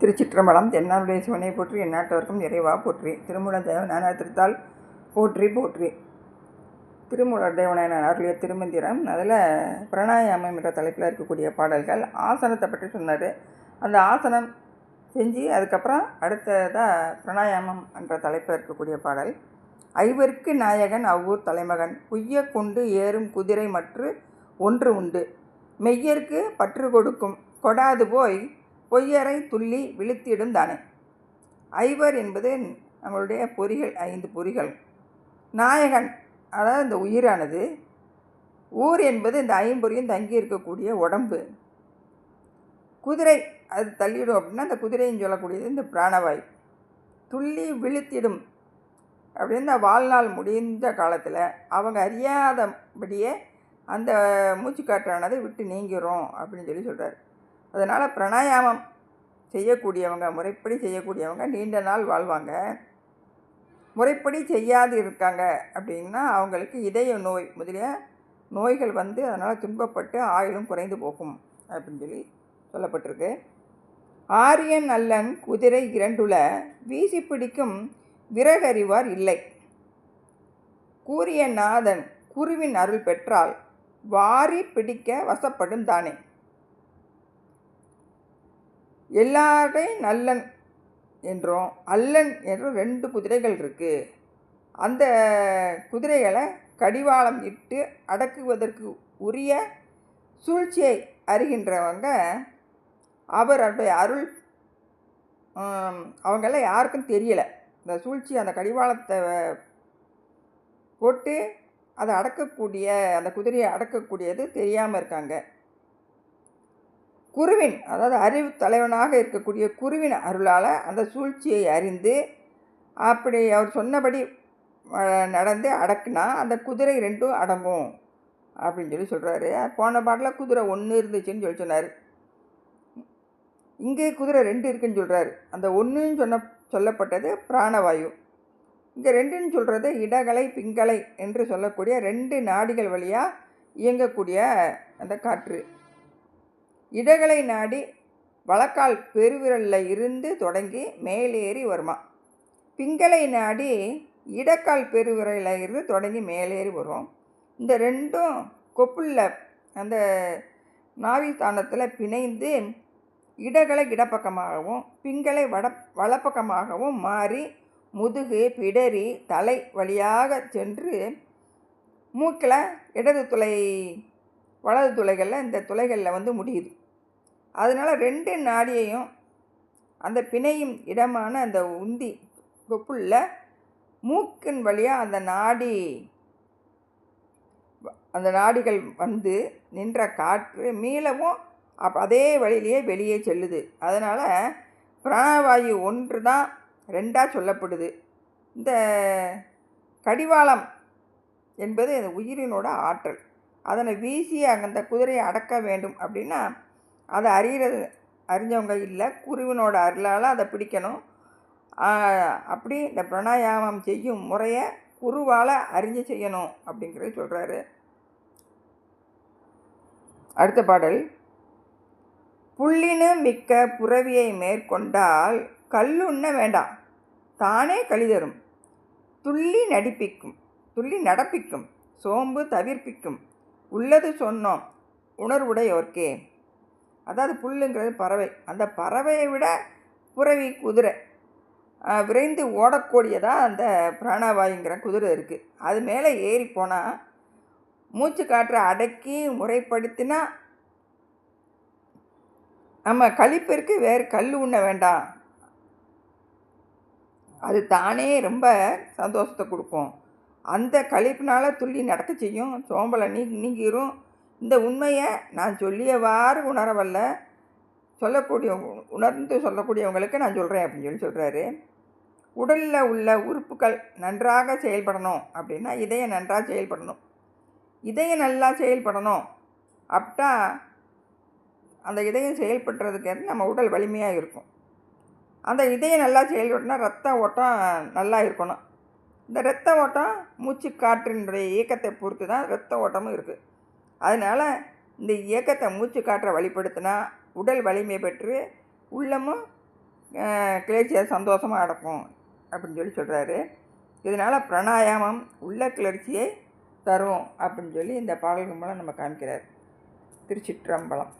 திருச்சிற்றம்பலம் தென்னாருடைய சிவனை போற்றி எந்நாட்டவர்க்கும் இறைவா போற்றி. திருமூலர் தேவனான திருத்தால் போற்றி போற்றி. திருமூலர் தேவனான அருளிய திருமந்திரம். அதில் பிரணாயாமம் என்ற தலைப்பில் இருக்கக்கூடிய பாடல்கள் ஆசனத்தை பற்றி சொன்னார். அந்த ஆசனம் செஞ்சு அதுக்கப்புறம் அடுத்ததாக பிரணாயாமம் என்ற தலைப்பில் இருக்கக்கூடிய பாடல். ஐவருக்கு நாயகன் அவ்வூர் தலைமகன். குய்ய கொண்டு ஏறும் குதிரை மற்று ஒன்று உண்டு. மெய்யருக்கு பற்று கொடுக்கும். கொடாது போய் பொய்யரை துள்ளி விழுத்திடும் தானே ஐவர் என்பது நம்மளுடைய பொறிகள் ஐந்து பொறிகள். நாயகன் அதாவது இந்த உயிரானது ஊர் என்பது இந்த ஐம்பொறியும் தங்கி இருக்கக்கூடிய உடம்பு. குதிரை அது தள்ளிடும் அப்படின்னா அந்த குதிரைன்னு சொல்லக்கூடியது இந்த பிராணவாயு. துள்ளி விழுத்திடும் அப்படின்னு அந்த வாழ்நாள் முடிந்த காலத்தில் அவங்க அறியாதபடியே அந்த மூச்சுக்காற்றானது விட்டு நீங்கிறோம் அப்படின்னு சொல்லி சொல்கிறார் அதனால் பிராணாயாமம் செய்யக்கூடியவங்க முறைப்படி செய்யக்கூடியவங்க நீண்ட நாள் வாழ்வாங்க. முறைப்படி செய்யாது இருக்காங்க அப்படின்னா அவங்களுக்கு இதய நோய் முதலிய நோய்கள் வந்து அதனால் துன்பப்பட்டு ஆயுளும் குறைந்து போகும் அப்படின்னு சொல்லி சொல்லப்பட்டிருக்கு. ஆரியன் அல்லன் குதிரை இரண்டுல வீசி பிடிக்கும் விறகறிவார் இல்லை. கூறிய நாதன் குருவின் அருள் பெற்றால் வாரி பிடிக்க வசப்படும் தானே. எல்லாரையும் நல்லன் என்றும் அல்லன் என்றும் ரெண்டு குதிரைகள் இருக்குது அந்த குதிரைகளை கடிவாளம் இட்டு அடக்குவதற்கு உரிய சூழ்ச்சியை அறிகின்றவங்க அவருடைய அருள் அவங்களாம் யாருக்கும் தெரியலை. இந்த சூழ்ச்சி அந்த கடிவாளத்தை போட்டு அதை அடக்கக்கூடிய அந்த குதிரையை அடக்கக்கூடியது தெரியாமல் இருக்காங்க. குருவின் அதாவது அறிவு தலைவனாக இருக்கக்கூடிய குருவின் அருளால் அந்த சூழ்ச்சியை அறிந்து அப்படி அவர் சொன்னபடி நடந்து அடக்குனா அந்த குதிரை ரெண்டும் அடங்கும் அப்படின்னு சொல்லி சொல்கிறாரு போன பாட்டில் குதிரை ஒன்று இருந்துச்சுன்னு சொல்லி சொன்னார். இங்கே குதிரை ரெண்டு இருக்குன்னு சொல்கிறாரு அந்த ஒன்றுன்னு சொன்ன சொல்லப்பட்டது பிராணவாயு. இங்கே ரெண்டுன்னு சொல்கிறது இடகலை பிங்கலை என்று சொல்லக்கூடிய ரெண்டு நாடிகள் வழியாக இயங்கக்கூடிய அந்த காற்று. இடகளை நாடி வழக்கால் பெருவிரலில் இருந்து தொடங்கி மேலேறி வருமா? பிங்களை நாடி இடக்கால் பெருவிரலில் இருந்து தொடங்கி மேலேறி வரும் இந்த ரெண்டும் கொப்புளில் அந்த நாவிஸ்தானத்தில் பிணைந்து இடகளை இடப்பக்கமாகவும் பிங்களை வட வலப்பக்கமாகவும் மாறி முதுகு பிடரி தலை வழியாக சென்று மூக்கில் இடது துளை வலது துளைகளில் இந்த துளைகளில் வந்து முடியுது. அதனால் ரெண்டு நாடியையும் அந்த பிணையும் இடமான அந்த உந்தி கொப்புளில் மூக்கின் வழியாக அந்த நாடி அந்த நாடிகள் வந்து நின்ற காற்று மீளவும் அப் அதே வழியிலேயே வெளியே செல்லுது. அதனால் பிராணவாயு ஒன்று தான் ரெண்டாக சொல்லப்படுது. இந்த கடிவாளம் என்பது அந்த உயிரினோட ஆற்றல். அதனை வீசி அந்த குதிரையை அடக்க வேண்டும் அப்படின்னா அதை அறிகிறது அறிஞ்சவங்க இல்லை குருவினோட அருளால் அதை பிடிக்கணும். அப்படி இந்த பிரணாயாமம் செய்யும் முறையை குருவால் அறிஞ்சு செய்யணும் அப்படிங்கிறது சொல்கிறாரு அடுத்த பாடல். புள்ளினு மிக்க புறவியை மேற்கொண்டால் கல்லுண்ண வேண்டாம் தானே கழிதரும் துள்ளி நடிப்பிக்கும் துள்ளி நடப்பிக்கும் சோம்பு தவிர்ப்பிக்கும். உள்ளது சொன்னோம். உணர்வுடையோர்க்கே. அதாவது புல்லுங்கிறது பறவை. அந்த பறவையை விட புறவி குதிரை. விரைந்து ஓடக்கூடியதாக அந்த பிராணவாயுங்கிற குதிரை இருக்குது அது மேலே ஏறி போனால் மூச்சு காற்றை அடக்கி முறைப்படுத்தினா நம்ம கழிப்பிற்கு வேறு கல் உண்ண வேண்டாம். அது தானே ரொம்ப சந்தோஷத்தை கொடுக்கும். அந்த கழிப்பினால் துள்ளி நடக்க செய்யும். சோம்பலை நீ நீங்கிரும். இந்த உண்மையை நான் சொல்லியவாறு உணரவல்ல. சொல்லக்கூடிய உணர்ந்து சொல்லக்கூடியவங்களுக்கு நான் சொல்கிறேன் அப்படின்னு சொல்லி சொல்கிறாரு உடலில் உள்ள உறுப்புகள் நன்றாக செயல்படணும் அப்படின்னா இதயம் நன்றாக செயல்படணும். இதயம் நல்லா செயல்படணும் அப்படின்னா அந்த இதயம் செயல்படுறதுக்கு நம்ம உடல் வலிமையாக இருக்கும். அந்த இதயம் நல்லா செயல்படனா ரத்த ஓட்டம் நல்லா இருக்கணும். இந்த இரத்த ஓட்டம் மூச்சு காற்றினுடைய இயக்கத்தை பொறுத்து தான் இரத்த ஓட்டமும் இருக்குது அதனால் இந்த இயக்கத்தை மூச்சு காற்றை வழிப்படுத்தினா உடல் வலிமை பெற்று உள்ளமும் கிளர்ச்சியை சந்தோஷமாக அடக்கும் அப்படின்னு சொல்லி சொல்கிறாரு இதனால் பிராணாயாமம் உள்ள கிளர்ச்சியை தரும் அப்படின்னு சொல்லி இந்த பாடல்கள் மூலம் நம்ம காமிக்கிறார் திருச்சிற்றம்பலம்.